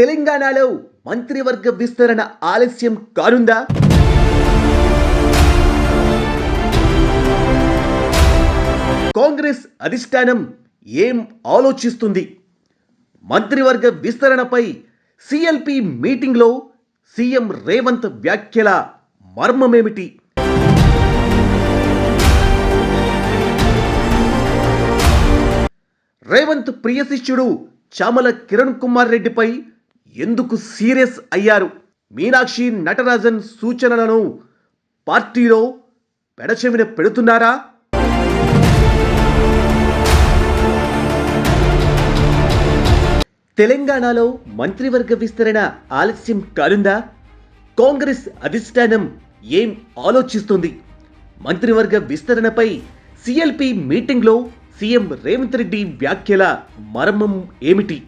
తెలంగాణలో మంత్రివర్గ విస్తరణ ఆలస్యం కానుందా? కాంగ్రెస్ అధిష్టానం ఏం ఆలోచిస్తుంది? మంత్రివర్గ విస్తరణపై సిఎల్పి మీటింగ్లో సీఎం రేవంత్ వ్యాఖ్యల మర్మమేమిటి? రేవంత్ ప్రియ శిష్యుడు చామల కిరణ్ కుమార్ రెడ్డిపై ఎందుకు సీరియస్ అయ్యారు? మీనాక్షి నటరాజన్ సూచనలను పార్టీలో పెడచెవిన పెడుతున్నారా? తెలంగాణలో మంత్రివర్గ విస్తరణ ఆలస్యం కానుందా? కాంగ్రెస్ అధిష్టానం ఏం ఆలోచిస్తుంది? మంత్రివర్గ విస్తరణపై సిఎల్పి మీటింగ్లో సీఎం రేవంత్ రెడ్డి వ్యాఖ్యల మర్మం ఏమిటి?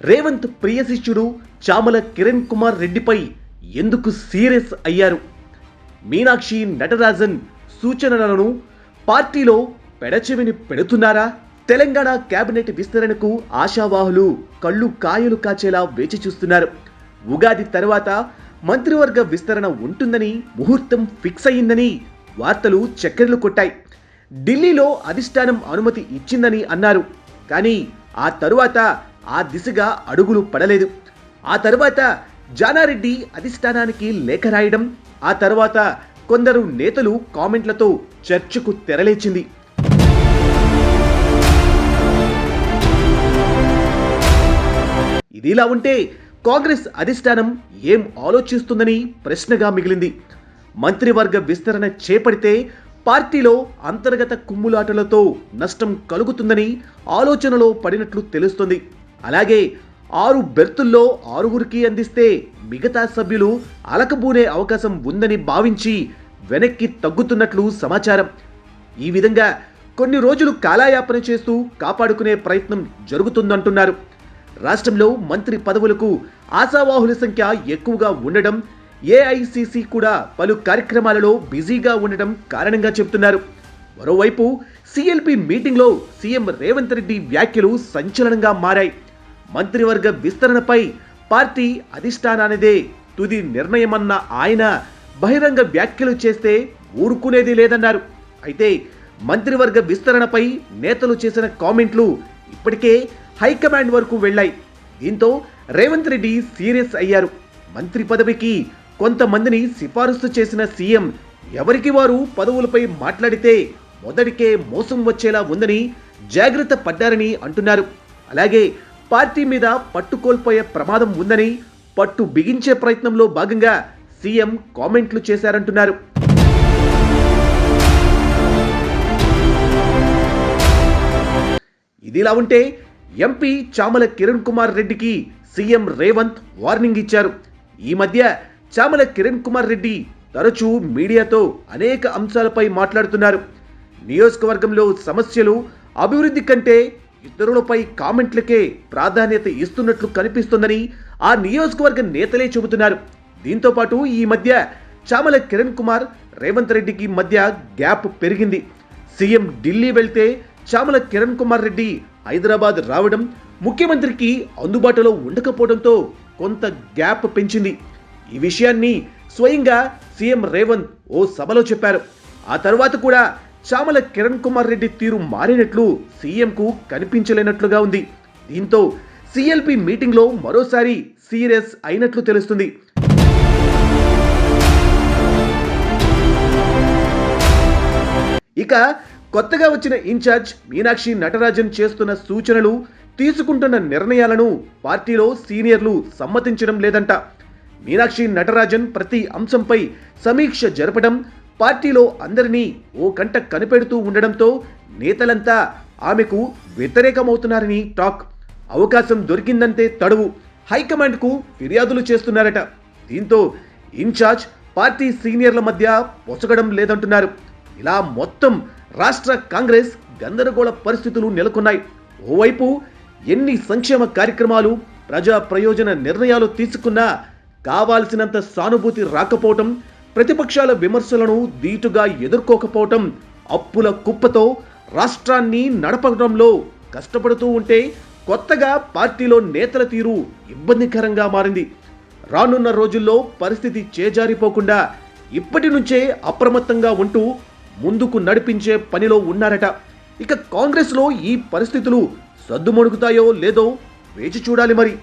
రేవంత్ ప్రియ శిష్యుడు చామల కిరణ్ కుమార్ రెడ్డిపై ఎందుకు సీరియస్ అయ్యారు? మీనాక్షి నటరాజన్ సూచనలను పార్టీలో పెడచెవిని పెడుతున్నారా? తెలంగాణ కేబినెట్ విస్తరణకు ఆశావాహులు కళ్ళు కాయలు కాచేలా వేచి చూస్తున్నారు. ఉగాది తర్వాత మంత్రివర్గ విస్తరణ ఉంటుందని ముహూర్తం ఫిక్స్ అయ్యిందని వార్తలు చక్కెరలు కొట్టాయి. ఢిల్లీలో అధిష్టానం అనుమతి ఇచ్చిందని అన్నారు. కానీ ఆ తరువాత ఆ దిశగా అడుగులు పడలేదు. ఆ తర్వాత జానారెడ్డి అధిష్టానానికి లేఖ రాయడం ఆ తర్వాత కొందరు నేతలు కామెంట్లతో చర్చకు తెరలేచింది. ఇదిలా ఉంటే కాంగ్రెస్ అధిష్టానం ఏం ఆలోచిస్తుందని ప్రశ్నగా మిగిలింది. మంత్రివర్గ విస్తరణ చేపడితే పార్టీలో అంతర్గత కుమ్ములాటలతో నష్టం కలుగుతుందని ఆలోచనలో పడినట్లు తెలుస్తుంది. అలాగే ఆరు బెర్తుల్లో ఆరుగురికి అందిస్తే మిగతా సభ్యులు అలకబూనే అవకాశం ఉందని భావించి వెనక్కి తగ్గుతున్నట్లు సమాచారం. ఈ విధంగా కొన్ని రోజులు కాలాయాపన చేస్తూ కాపాడుకునే ప్రయత్నం జరుగుతుందంటున్నారు. రాష్ట్రంలో మంత్రి పదవులకు ఆశావాహుల సంఖ్య ఎక్కువగా ఉండడం ఏఐసిసి కూడా పలు కార్యక్రమాలలో బిజీగా ఉండడం కారణంగా చెబుతున్నారు. మరోవైపు సిఎల్పి మీటింగ్లో సీఎం రేవంత్ రెడ్డి వ్యాఖ్యలు సంచలనంగా మారాయి. మంత్రివర్గ విస్తరణపై పార్టీ అధిష్టానానిదే తుది నిర్ణయమన్న ఆయన బహిరంగ వ్యాఖ్యలు చేస్తే ఊరుకునేది లేదన్నారు. అయితే మంత్రివర్గ విస్తరణపై నేతలు చేసిన కామెంట్లు ఇప్పటికే హైకమాండ్ వరకు వెళ్ళాయి. దీంతో రేవంత్ రెడ్డి సీరియస్ అయ్యారు. మంత్రి పదవికి కొంతమందిని సిఫారసు చేసిన సీఎం ఎవరికి వారు పదవులపై మాట్లాడితే మొదటికే మోసం వచ్చేలా ఉందని జాగ్రత్త పడ్డారని అంటున్నారు. అలాగే పార్టీ మీద పట్టు కోల్పోయే ప్రమాదం ఉందని పట్టు బిగించే ప్రయత్నంలో భాగంగా సీఎం కామెంట్లు చేశారంటున్నారు. ఇదిలా ఉంటే ఎంపీ చామల కిరణ్ కుమార్ రెడ్డికి సీఎం రేవంత్ వార్నింగ్ ఇచ్చారు. ఈ మధ్య చామల కిరణ్ కుమార్ రెడ్డి తరచూ మీడియాతో అనేక అంశాలపై మాట్లాడుతున్నారు. నియోజకవర్గంలో సమస్యలు అభివృద్ధి కంటే ఇతరులపై కామెంట్లకే ప్రాధాన్యత ఇస్తున్నట్లు కనిపిస్తుందని ఆ నియోజకవర్గ నేతలే చెబుతున్నారు. దీంతో పాటు ఈ మధ్య చామల కిరణ్ కుమార్ రేవంత్ రెడ్డికి మధ్య గ్యాప్ పెరిగింది. సీఎం ఢిల్లీ వెళ్తే చామల కిరణ్ కుమార్ రెడ్డి హైదరాబాద్ రావడం ముఖ్యమంత్రికి అందుబాటులో ఉండకపోవడంతో కొంత గ్యాప్ పెంచింది. ఈ విషయాన్ని స్వయంగా సీఎం రేవంత్ ఓ సభలో చెప్పారు. ఆ తర్వాత కూడా చామల కిరణ్ కుమార్ రెడ్డి తీరు మారినట్లు సీఎంకు కనిపించలేనట్లుగా ఉంది. దీంతో సిఎల్పి మీటింగ్లో మరోసారి సీరియస్ అయినట్లు తెలుస్తుంది. ఇక కొత్తగా వచ్చిన ఇన్ఛార్జ్ మీనాక్షి నటరాజన్ చేస్తున్న సూచనలు తీసుకుంటున్న నిర్ణయాలను పార్టీలో సీనియర్లు సమ్మతించడం లేదంట. మీనాక్షి నటరాజన్ ప్రతి అంశంపై సమీక్ష జరపడం పార్టీలో అందరినీ ఓ కంట కనిపెడుతూ ఉండడంతో నేతలంతా ఆమెకు వ్యతిరేకమవుతున్నారని టాక్. అవకాశం దొరికిందంటే తడువు. హైకమాండ్కు ఫిర్యాదులు చేస్తున్నారట. దీంతో ఇన్ఛార్జ్ పార్టీ సీనియర్ల మధ్య పొసగడం లేదంటున్నారు. ఇలా మొత్తం రాష్ట్ర కాంగ్రెస్ గందరగోళ పరిస్థితులు నెలకొన్నాయి. ఓవైపు ఎన్ని సంక్షేమ కార్యక్రమాలు ప్రజా ప్రయోజన నిర్ణయాలు తీసుకున్నా కావాల్సినంత సానుభూతి రాకపోవటం ప్రతిపక్షాల విమర్శలను ధీటుగా ఎదుర్కోకపోవటం అప్పుల కుప్పతో రాష్ట్రాన్ని నడపడంలో కష్టపడుతూ ఉంటే కొత్తగా పార్టీలో నేతల తీరు ఇబ్బందికరంగా మారింది. రానున్న రోజుల్లో పరిస్థితి చేజారిపోకుండా ఇప్పటి నుంచే అప్రమత్తంగా ఉంటూ ముందుకు నడిపించే పనిలో ఉన్నారట. ఇక కాంగ్రెస్లో ఈ పరిస్థితులు సద్దుమణుగుతాయో లేదో వేచి చూడాలి మరి.